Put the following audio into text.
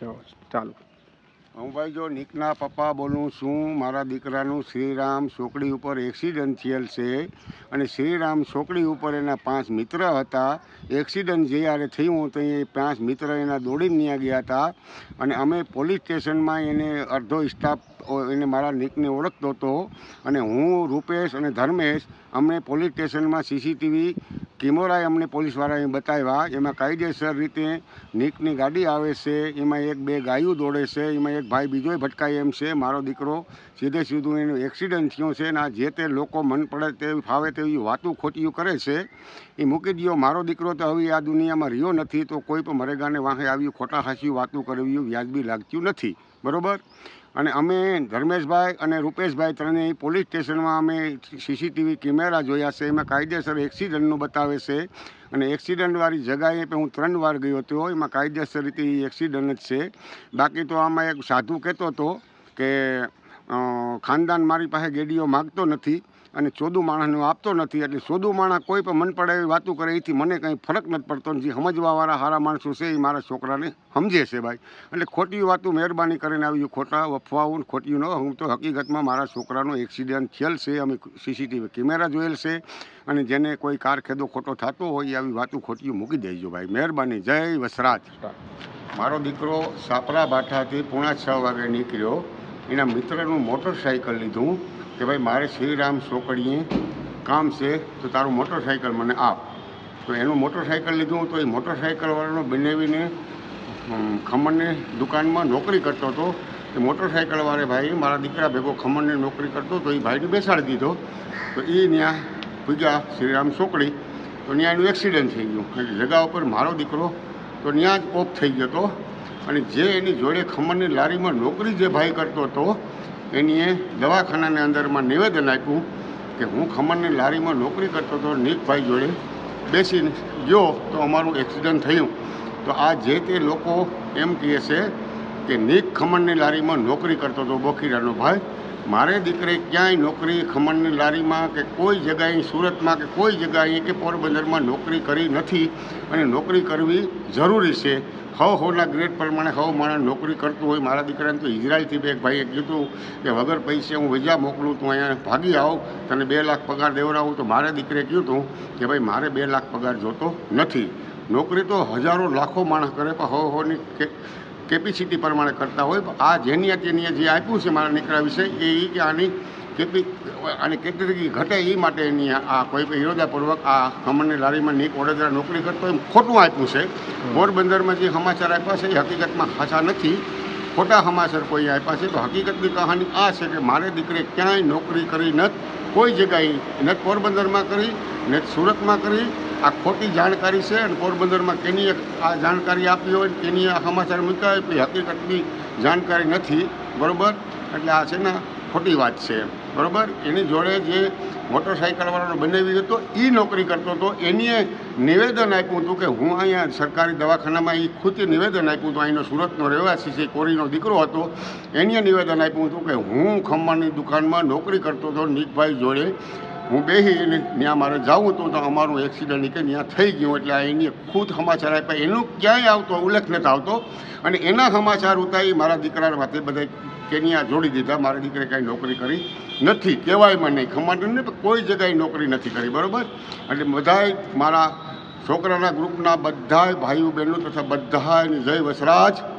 જો ચાલો. હું ભાઈ જો નિકના પપ્પા બોલું છું, મારા દીકરાનું શ્રીરામ ચોકડી ઉપર એક્સિડન્ટ થયેલ છે અને શ્રીરામ ચોકડી ઉપર એના પાંચ મિત્ર હતા. એક્સિડન્ટ જ્યારે થયું તો એ પાંચ મિત્ર એના દોડીને ત્યાં ગયા હતા અને અમે પોલીસ સ્ટેશનમાં એને અડધો સ્ટાફ એને મારા નિકને ઓળખતો હતો અને હું, રૂપેશ અને ધર્મેશ અમને પોલીસ સ્ટેશનમાં સીસીટીવી કેમેરાએ અમને પોલીસવાળાએ બતાવ્યા, એમાં કાયદેસર રીતે નીકની ગાડી આવે છે, એમાં એક બે ગાયું દોડે છે, એમાં એક ભાઈ બીજોય ભટકાય એમ છે, મારો દીકરો સીધે સીધું એનું એક્સિડન્ટ થયો છે અને આ જે તે લોકો મન પડે તે ફાવે તેવી વાતું ખોટીયું કરે છે, એ મૂકી દો મારો દીકરો તો હવે આ દુનિયામાં રહ્યો નથી, તો કોઈ પણ મરેગાને વાંહે આવ્યું ખોટા હાસ્યું વાતું કરવી વ્યાજબી લાગતું નથી. બરોબર? અને અમે ધર્મેશભાઈ અને રૂપેશભાઈ ત્રણેય પોલીસ સ્ટેશનમાં અમે સીસીટીવી કેમેરા જોયા છે. એમાં કાયદેસર એક્સિડન્ટનું બતાવે છે. અને એક્સિડન્ટવાળી જગાએ પણ હું ત્રણ વાર ગયો હતો. એમાં કાયદેસર રીતે એક્સિડન્ટ જ છે. બાકી તો આમાં એક સાધુ કહેતો હતો કે ખાનદાન મારી પાસે ગેડીઓ માગતો નથી. અને ચોદું માણસને આપતો નથી, એટલે ચોદું માણસ કોઈ પણ મન પડે એવી વાતું કરે, એથી મને કંઈ ફરક નથી પડતો જે સમજવાવાળા સારા માણસો છે એ મારા છોકરાને સમજે છે ભાઈ. એટલે ખોટી વાતું મહેરબાની કરીને આવી ખોટા અફવાઓ ને ન, હું તો હકીકતમાં મારા છોકરાનો એક્સિડન્ટ થયેલ છે, અમે સીસીટીવી કેમેરા જોયેલ છે, અને જેને કોઈ કાર ખેદો ખોટો થતો હોય આવી વાતું ખોટી મૂકી દેજો ભાઈ. મહેરબાની, જય વસરાજ. મારો દીકરો સાપરા ભાઠાથી પૂણા છ વાગે નીકળ્યો, એના મિત્રનું મોટરસાઇકલ લીધું કે ભાઈ, મારે શ્રીરામ ચોકડીએ કામ છે, તો તારું મોટરસાઇકલ મને આપ. તો એનું મોટરસાઇકલ લીધું, તો એ મોટરસાઇકલવાળાનો બનાવીને ખમણની દુકાનમાં નોકરી કરતો હતો. એ મોટરસાઇકલવાળે ભાઈ, મારા દીકરા ભેગો ખમણની નોકરી કરતો તો એ ભાઈને બેસાડી દીધો. તો એ ત્યાં પૂજા શ્રીરામ ચોકડી તો ત્યાં એનું એક્સિડન્ટ થઈ ગયું. એટલે જગા ઉપર મારો દીકરો, તો ત્યાં જ ઓફ થઈ ગયો હતો. અને જે એની જોડે ખમણની લારીમાં નોકરી જે ભાઈ કરતો હતો એની એ દવાખાનાની અંદરમાં નિવેદન આપ્યું કે હું ખમણની લારીમાં નોકરી કરતો હતો, નીકભાઈ જોડે બેસીને ગયો તો અમારું એક્સિડન્ટ થયું. તો આ જે તે લોકો એમ કહે છે કે નીક ખમણની લારીમાં નોકરી કરતો હતો, બોખીરાનો ભાઈ. મારે દીકરે ક્યાંય નોકરી ખમણની લારીમાં કે કોઈ જગાએ સુરતમાં કે કોઈ જગાએ કે પોરબંદરમાં નોકરી કરી નથી અને નોકરી કરવી જરૂરી છે. હવ હોના ગ્રેડ પ્રમાણે હવ માણસ નોકરી કરતું હોય. મારા દીકરાને તો ઇઝરાયલથી બે ભાઈએ કીધું કે વગર પૈસે હું વિઝા મોકલું, તું અહીંયા ભાગી આવ, તને બે લાખ પગાર દેવડાવું. તો મારા દીકરે કીધું કે ભાઈ, મારે બે લાખ પગાર જોતો નથી. નોકરી તો હજારો લાખો માણસ કરે, પણ હવ હોની કે કેપેસિટી પ્રમાણે કરતા હોય. આ જેની તેની જે આપ્યું છે મારા દીકરા વિશે, એ કે આની કેપી આની કેટલી ઘટે એ માટે એની આ કોઈ પણ ઇરોદાપૂર્વક આ હમણની લારીમાં નીક વડોદરા નોકરી કરતો એમ ખોટું આપ્યું છે. પોરબંદરમાં જે સમાચાર આપ્યા છે, એ હકીકતમાં ખાસા નથી. ખોટા સમાચાર કોઈ આપ્યા છે, તો હકીકતની કહાની આ છે કે મારે દીકરે ક્યાંય નોકરી કરી નથી, કોઈ જગ્યાએ ન પોરબંદરમાં કરી ને સુરતમાં કરી આ ખોટી જાણકારી છે અને પોરબંદરમાં કેની આ જાણકારી આપી હોય કેની આ સમાચાર મૂક્યા હોય હકીકતની જાણકારી નથી. બરાબર? એટલે આ છે ને ખોટી વાત છે. બરાબર? એની જોડે જે મોટરસાઇકલવાળાનો બનાવી હતો એ નોકરી કરતો હતો. એનીએ નિવેદન આપ્યું હતું કે હું અહીંયા સરકારી દવાખાનામાં એ ખુદે નિવેદન આપ્યું હતું. અહીંનો સુરતનો રહેવાસી છે, કોરીનો દીકરો હતો. એનીએ નિવેદન આપ્યું હતું કે હું ખમ્માની દુકાનમાં નોકરી કરતો હતો નીકભાઈ જોડે. હું બેસી અને ત્યાં મારે જાઉં હતું તો અમારું એક્સિડન્ટ કે ત્યાં થઈ ગયું એટલે આ એની ખુદ સમાચાર આપ્યા. એનું ક્યાંય આવતો, ઉલ્લેખ નથી આવતો. અને એના સમાચાર ઉતારી મારા દીકરા માટે બધા કેનિયા જોડી દીધા. મારા દીકરે કાંઈ નોકરી કરી નથી. કહેવાયમાં નહીં. ખમાડ ને કોઈ જગ્યાએ નોકરી નથી કરી. બરાબર? એટલે બધાય મારા છોકરાના ગ્રુપના બધાય ભાઈઓ બહેનો તથા બધાને જય વસરાજ.